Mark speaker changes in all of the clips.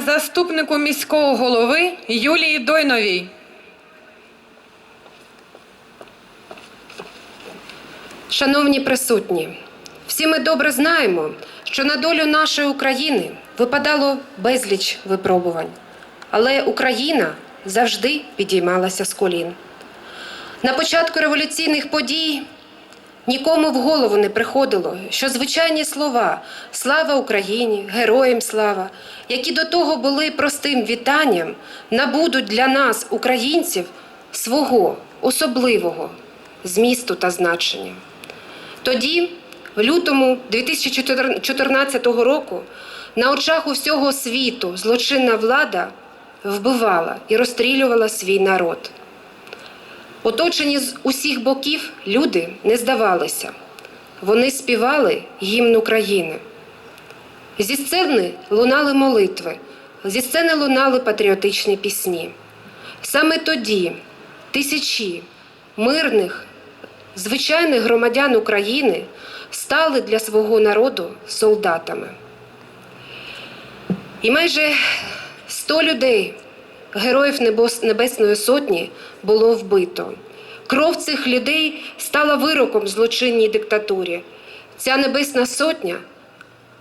Speaker 1: заступнику міського голови Юлії Дойновій.
Speaker 2: Шановні присутні, всі ми добре знаємо, що на долю нашої України випадало безліч випробувань, але Україна завжди підіймалася з колін. На початку революційних подій нікому в голову не приходило, що звичайні слова Слава Україні, Героям слава, які до того були простим вітанням, набудуть для нас, українців, свого особливого змісту та значення. Тоді, в лютому 2014 року, на очах усього світу злочинна влада вбивала і розстрілювала свій народ. Оточені з усіх боків люди не здавалися. Вони співали гімн України. Зі сцени лунали молитви, зі сцени лунали патріотичні пісні. Саме тоді тисячі мирних, звичайних громадян України стали для свого народу солдатами. І майже 100 людей, героїв Небесної Сотні, було вбито. Кров цих людей стала вироком злочинній диктатурі. Ця Небесна Сотня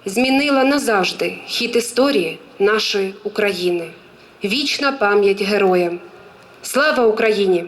Speaker 2: змінила назавжди хід історії нашої України. Вічна пам'ять героям. Слава Україні!